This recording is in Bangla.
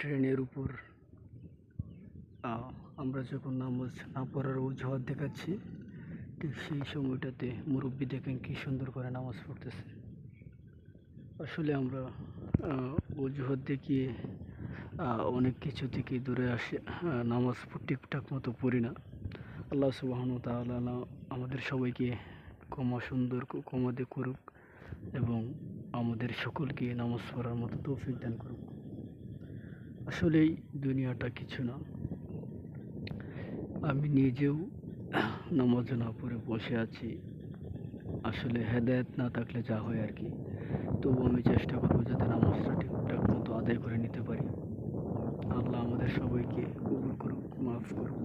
ট্রেনের উপর। আমরা যখন নামাজ না পড়ার অজুহাত দেখাচ্ছি, ঠিক সেই সময়টাতে মুরব্বী দেখেন কি সুন্দর করে নামাজ পড়তেছে। আসলে আমরা অজুহাত দেখিয়ে অনেক কিছু থেকে দূরে আসে নামাজ ঠিকঠাক মতো পড়ি না। আল্লাহ সুবাহন তাআলা আমাদের সবাইকে ক্ষমা সুন্দর ক্ষমাতে করুক এবং আমাদের সকলকে নামাজ পড়ার মতো তৌফিক দান করুক। আসলেই দুনিয়াটা কিছু না। আমি নিজেও নামাজ না পড়ে বসে আছি। আসলে হেদায়েত না থাকলে যা হয় আর কি। তবু আমি চেষ্টা করব যাতে নামাজটা ঠিকঠাক মতো আদায় করে নিতে পারি। আল্লাহ আমাদের সবাইকে কবুল করুক, মাফ করুক।